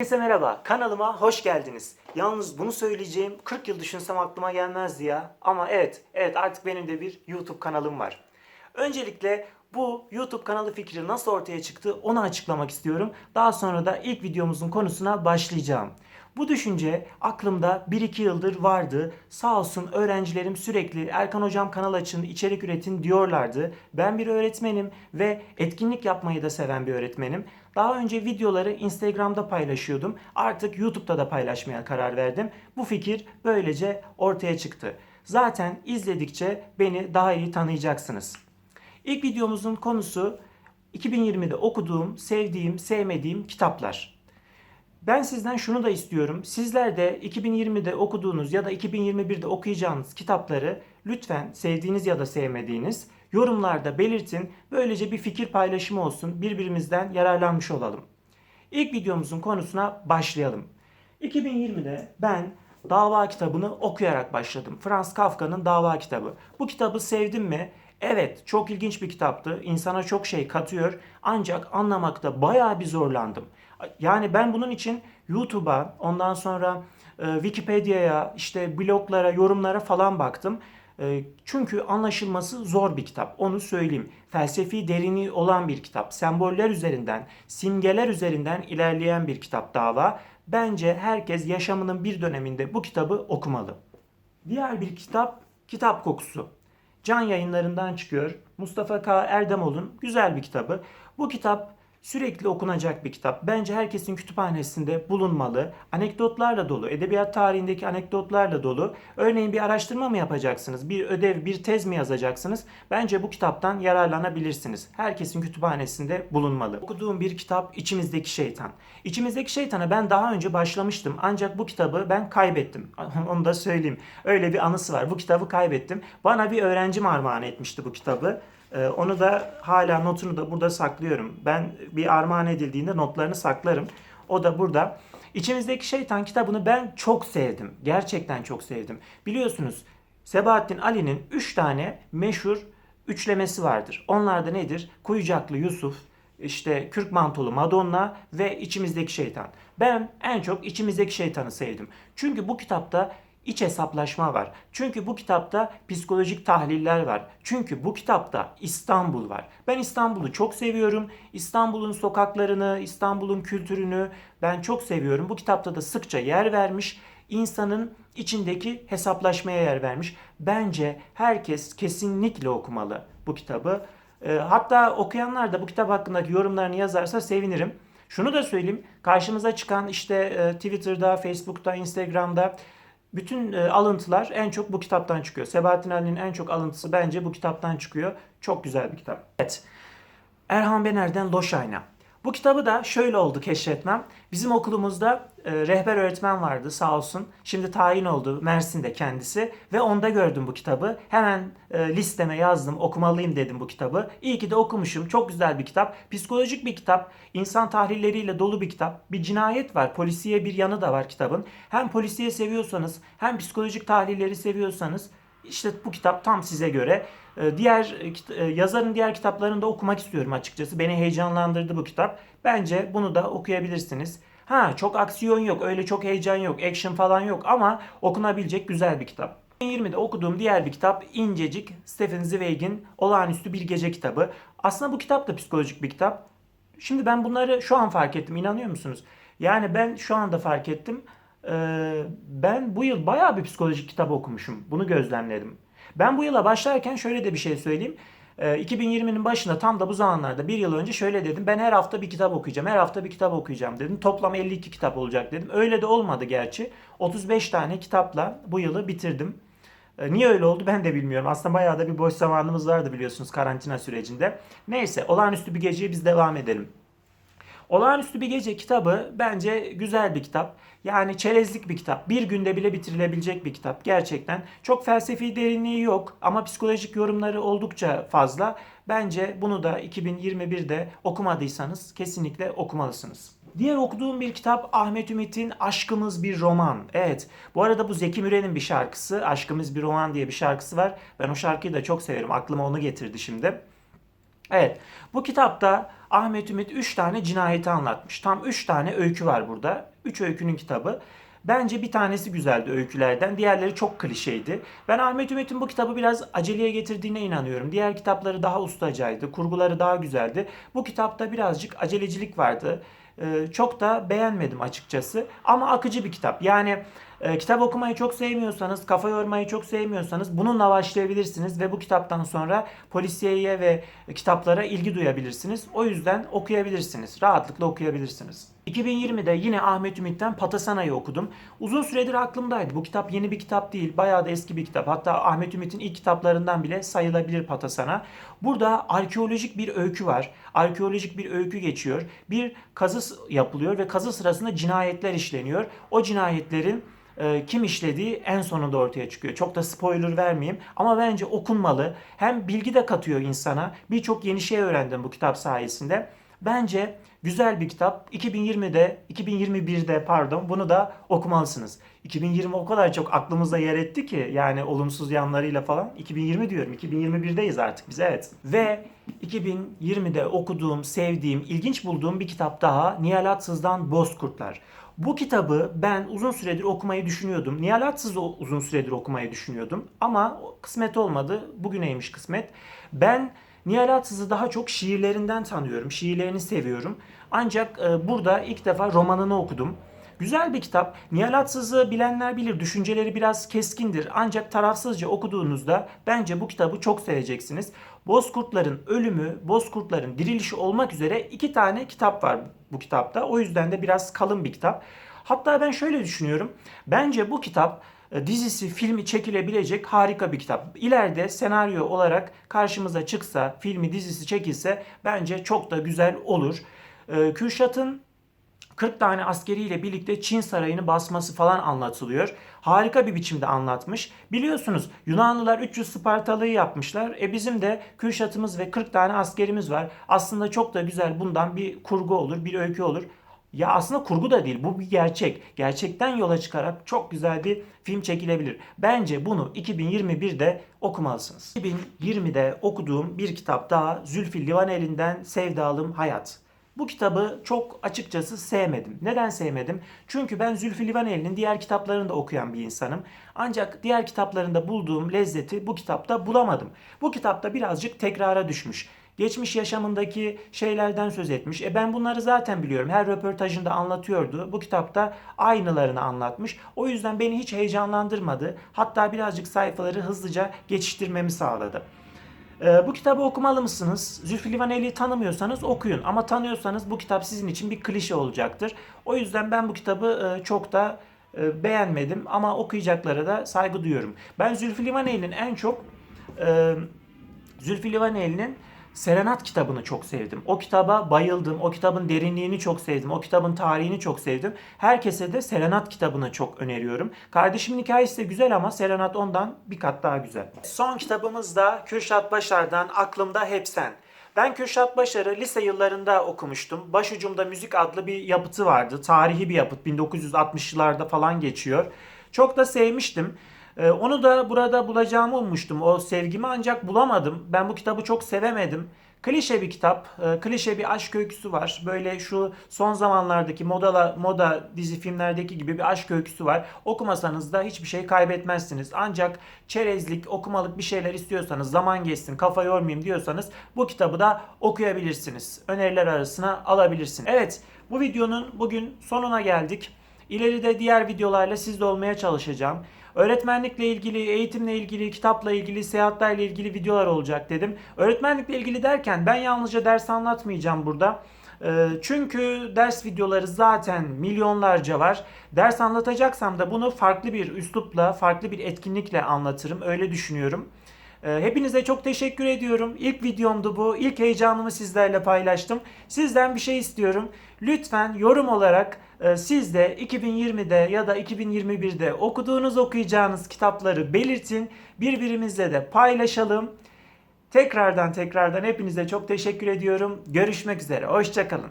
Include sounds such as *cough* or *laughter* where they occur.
Herkese merhaba, kanalıma hoş geldiniz. Yalnız bunu söyleyeceğim 40 yıl düşünsem aklıma gelmezdi ya. Ama evet, evet artık benim de bir YouTube kanalım var. Öncelikle bu YouTube kanalı fikri nasıl ortaya çıktı onu açıklamak istiyorum. Daha sonra da ilk videomuzun konusuna başlayacağım. Bu düşünce aklımda 1-2 yıldır vardı. Sağ olsun öğrencilerim sürekli Erkan hocam kanal açın, içerik üretin diyorlardı. Ben bir öğretmenim ve etkinlik yapmayı da seven bir öğretmenim. Daha önce videoları Instagram'da paylaşıyordum. Artık YouTube'da da paylaşmaya karar verdim. Bu fikir böylece ortaya çıktı. Zaten izledikçe beni daha iyi tanıyacaksınız. İlk videomuzun konusu 2020'de okuduğum, sevdiğim, sevmediğim kitaplar. Ben sizden şunu da istiyorum. Sizler de 2020'de okuduğunuz ya da 2021'de okuyacağınız kitapları lütfen sevdiğiniz ya da sevmediğiniz yorumlarda belirtin. Böylece bir fikir paylaşımı olsun. Birbirimizden yararlanmış olalım. İlk videomuzun konusuna başlayalım. 2020'de ben Dava kitabını okuyarak başladım. Franz Kafka'nın Dava kitabı. Bu kitabı sevdim mi? Evet, çok ilginç bir kitaptı. İnsana çok şey katıyor. Ancak anlamakta bayağı bir zorlandım. Yani ben bunun için YouTube'a, ondan sonra e, Wikipedia'ya, işte bloglara, yorumlara falan baktım. E, Çünkü anlaşılması zor bir kitap. Onu söyleyeyim. Felsefi derinliği olan bir kitap. Semboller üzerinden, simgeler üzerinden ilerleyen bir kitap dava. Bence herkes yaşamının bir döneminde bu kitabı okumalı. Diğer bir kitap Kitap Kokusu. Can yayınlarından çıkıyor. Mustafa K. Erdemol'un güzel bir kitabı. Bu kitap sürekli okunacak bir kitap. Bence herkesin kütüphanesinde bulunmalı. Anekdotlarla dolu, edebiyat tarihindeki anekdotlarla dolu. Örneğin bir araştırma mı yapacaksınız? Bir ödev, bir tez mi yazacaksınız? Bence bu kitaptan yararlanabilirsiniz. Herkesin kütüphanesinde bulunmalı. Okuduğum bir kitap İçimizdeki Şeytan. İçimizdeki Şeytan'a ben daha önce başlamıştım. Ancak bu kitabı ben kaybettim. *laughs* Onu da söyleyeyim. Öyle bir anısı var. Bu kitabı kaybettim. Bana bir öğrencim armağan etmişti bu kitabı. Ee, onu da hala notunu da burada saklıyorum. Ben bir armağan edildiğinde notlarını saklarım. O da burada. İçimizdeki Şeytan kitabını ben çok sevdim. Gerçekten çok sevdim. Biliyorsunuz Sebahattin Ali'nin 3 tane meşhur üçlemesi vardır. Onlar da nedir? Kuyucaklı Yusuf, işte Kürk Mantolu Madonna ve İçimizdeki Şeytan. Ben en çok İçimizdeki Şeytan'ı sevdim. Çünkü bu kitapta iç hesaplaşma var. Çünkü bu kitapta psikolojik tahliller var. Çünkü bu kitapta İstanbul var. Ben İstanbul'u çok seviyorum. İstanbul'un sokaklarını, İstanbul'un kültürünü ben çok seviyorum. Bu kitapta da sıkça yer vermiş. İnsanın içindeki hesaplaşmaya yer vermiş. Bence herkes kesinlikle okumalı bu kitabı. Ee, hatta okuyanlar da bu kitap hakkındaki yorumlarını yazarsa sevinirim. Şunu da söyleyeyim. Karşımıza çıkan işte e, Twitter'da, Facebook'ta, Instagram'da bütün e, alıntılar en çok bu kitaptan çıkıyor. Sebahattin Ali'nin en çok alıntısı bence bu kitaptan çıkıyor. Çok güzel bir kitap. Evet. Erhan Bener'den Loş Ayna. Bu kitabı da şöyle oldu keşfetmem. Bizim okulumuzda e, rehber öğretmen vardı sağ olsun. Şimdi tayin oldu Mersin'de kendisi ve onda gördüm bu kitabı. Hemen e, listeme yazdım okumalıyım dedim bu kitabı. İyi ki de okumuşum. Çok güzel bir kitap. Psikolojik bir kitap. İnsan tahlilleriyle dolu bir kitap. Bir cinayet var. Polisiye bir yanı da var kitabın. Hem polisiye seviyorsanız hem psikolojik tahlilleri seviyorsanız işte bu kitap tam size göre. Ee, Diğer e, e, yazarın diğer kitaplarını da okumak istiyorum açıkçası. Beni heyecanlandırdı bu kitap. Bence bunu da okuyabilirsiniz. Ha çok aksiyon yok, öyle çok heyecan yok, action falan yok ama okunabilecek güzel bir kitap. 2020'de okuduğum diğer bir kitap İncecik Stephen Zweig'in Olağanüstü Bir Gece kitabı. Aslında bu kitap da psikolojik bir kitap. Şimdi ben bunları şu an fark ettim. inanıyor musunuz? Yani ben şu anda fark ettim. Ee, ben bu yıl bayağı bir psikolojik kitap okumuşum. Bunu gözlemledim. Ben bu yıla başlarken şöyle de bir şey söyleyeyim. Ee, 2020'nin başında tam da bu zamanlarda bir yıl önce şöyle dedim. Ben her hafta bir kitap okuyacağım. Her hafta bir kitap okuyacağım dedim. Toplam 52 kitap olacak dedim. Öyle de olmadı gerçi. 35 tane kitapla bu yılı bitirdim. Ee, Niye öyle oldu ben de bilmiyorum. Aslında bayağı da bir boş zamanımız vardı biliyorsunuz karantina sürecinde. Neyse olağanüstü bir geceye biz devam edelim. Olağanüstü bir Gece kitabı bence güzel bir kitap. Yani çerezlik bir kitap. Bir günde bile bitirilebilecek bir kitap. Gerçekten çok felsefi derinliği yok ama psikolojik yorumları oldukça fazla. Bence bunu da 2021'de okumadıysanız kesinlikle okumalısınız. Diğer okuduğum bir kitap Ahmet Ümit'in Aşkımız Bir Roman. Evet bu arada bu Zeki Müren'in bir şarkısı. Aşkımız Bir Roman diye bir şarkısı var. Ben o şarkıyı da çok severim. Aklıma onu getirdi şimdi. Evet, bu kitapta Ahmet Ümit 3 tane cinayeti anlatmış. Tam 3 tane öykü var burada. 3 öykünün kitabı. Bence bir tanesi güzeldi öykülerden. Diğerleri çok klişeydi. Ben Ahmet Ümit'in bu kitabı biraz aceleye getirdiğine inanıyorum. Diğer kitapları daha ustacaydı. Kurguları daha güzeldi. Bu kitapta birazcık acelecilik vardı. Ee, çok da beğenmedim açıkçası. Ama akıcı bir kitap. Yani e, kitap okumayı çok sevmiyorsanız, kafa yormayı çok sevmiyorsanız bununla başlayabilirsiniz ve bu kitaptan sonra polisiyeye ve kitaplara ilgi duyabilirsiniz. O yüzden okuyabilirsiniz. Rahatlıkla okuyabilirsiniz. 2020'de yine Ahmet Ümit'ten Patasana'yı okudum. Uzun süredir aklımdaydı. Bu kitap yeni bir kitap değil. Bayağı da eski bir kitap. Hatta Ahmet Ümit'in ilk kitaplarından bile sayılabilir Patasana. Burada arkeolojik bir öykü var. Arkeolojik bir öykü geçiyor. Bir kazı yapılıyor ve kazı sırasında cinayetler işleniyor. O cinayetlerin e, kim işlediği en sonunda ortaya çıkıyor. Çok da spoiler vermeyeyim ama bence okunmalı. Hem bilgi de katıyor insana. Birçok yeni şey öğrendim bu kitap sayesinde. Bence güzel bir kitap. 2020'de, 2021'de pardon bunu da okumalısınız. 2020 o kadar çok aklımızda yer etti ki yani olumsuz yanlarıyla falan. 2020 diyorum. 2021'deyiz artık biz evet. Ve 2020'de okuduğum, sevdiğim, ilginç bulduğum bir kitap daha Nihal Atsız'dan Bozkurtlar. Bu kitabı ben uzun süredir okumayı düşünüyordum. Nihal Atsız'ı uzun süredir okumayı düşünüyordum. Ama kısmet olmadı. Bugüneymiş kısmet. Ben Nihal Atsız'ı daha çok şiirlerinden tanıyorum. Şiirlerini seviyorum. Ancak e, burada ilk defa romanını okudum. Güzel bir kitap. Nihal Atsız'ı bilenler bilir. Düşünceleri biraz keskindir. Ancak tarafsızca okuduğunuzda bence bu kitabı çok seveceksiniz. Bozkurtların ölümü, Bozkurtların dirilişi olmak üzere iki tane kitap var bu kitapta. O yüzden de biraz kalın bir kitap. Hatta ben şöyle düşünüyorum. Bence bu kitap dizisi, filmi çekilebilecek harika bir kitap. İleride senaryo olarak karşımıza çıksa, filmi, dizisi çekilse bence çok da güzel olur. E, Kürşat'ın 40 tane askeriyle birlikte Çin sarayını basması falan anlatılıyor. Harika bir biçimde anlatmış. Biliyorsunuz Yunanlılar 300 Spartalı'yı yapmışlar. E bizim de Kürşat'ımız ve 40 tane askerimiz var. Aslında çok da güzel bundan bir kurgu olur, bir öykü olur. Ya aslında kurgu da değil bu bir gerçek. Gerçekten yola çıkarak çok güzel bir film çekilebilir. Bence bunu 2021'de okumalısınız. 2020'de okuduğum bir kitap daha Zülfü Livaneli'nden Sevdalım Hayat. Bu kitabı çok açıkçası sevmedim. Neden sevmedim? Çünkü ben Zülfü Livaneli'nin diğer kitaplarını da okuyan bir insanım. Ancak diğer kitaplarında bulduğum lezzeti bu kitapta bulamadım. Bu kitapta birazcık tekrara düşmüş. Geçmiş yaşamındaki şeylerden söz etmiş. E ben bunları zaten biliyorum. Her röportajında anlatıyordu. Bu kitapta aynılarını anlatmış. O yüzden beni hiç heyecanlandırmadı. Hatta birazcık sayfaları hızlıca geçiştirmemi sağladı. Ee, bu kitabı okumalı mısınız? Zülfü Livaneli'yi tanımıyorsanız okuyun. Ama tanıyorsanız bu kitap sizin için bir klişe olacaktır. O yüzden ben bu kitabı e, çok da e, beğenmedim. Ama okuyacaklara da saygı duyuyorum. Ben Zülfü Livaneli'nin en çok... E, Zülfü Livaneli'nin Serenat kitabını çok sevdim. O kitaba bayıldım. O kitabın derinliğini çok sevdim. O kitabın tarihini çok sevdim. Herkese de Serenat kitabını çok öneriyorum. Kardeşimin hikayesi de güzel ama Serenat ondan bir kat daha güzel. Son kitabımız da Kürşat Başar'dan Aklımda Hep Sen. Ben Kürşat Başar'ı lise yıllarında okumuştum. Başucumda Müzik adlı bir yapıtı vardı. Tarihi bir yapıt. 1960'larda falan geçiyor. Çok da sevmiştim. Ee, onu da burada bulacağımı ummuştum o sevgimi ancak bulamadım. Ben bu kitabı çok sevemedim. Klişe bir kitap, e, klişe bir aşk öyküsü var. Böyle şu son zamanlardaki moda, moda dizi filmlerdeki gibi bir aşk öyküsü var. Okumasanız da hiçbir şey kaybetmezsiniz. Ancak çerezlik, okumalık bir şeyler istiyorsanız, zaman geçsin, kafa yormayayım diyorsanız bu kitabı da okuyabilirsiniz. Öneriler arasına alabilirsiniz. Evet, bu videonun bugün sonuna geldik. İleride diğer videolarla sizde olmaya çalışacağım. Öğretmenlikle ilgili, eğitimle ilgili, kitapla ilgili, seyahatlerle ilgili videolar olacak dedim. Öğretmenlikle ilgili derken ben yalnızca ders anlatmayacağım burada. Ee, Çünkü ders videoları zaten milyonlarca var. Ders anlatacaksam da bunu farklı bir üslupla, farklı bir etkinlikle anlatırım. Öyle düşünüyorum. Ee, Hepinize çok teşekkür ediyorum. İlk videomdu bu. İlk heyecanımı sizlerle paylaştım. Sizden bir şey istiyorum. Lütfen yorum olarak e, siz de 2020'de ya da 2021'de okuduğunuz okuyacağınız kitapları belirtin. Birbirimizle de paylaşalım. Tekrardan tekrardan hepinize çok teşekkür ediyorum. Görüşmek üzere. Hoşçakalın.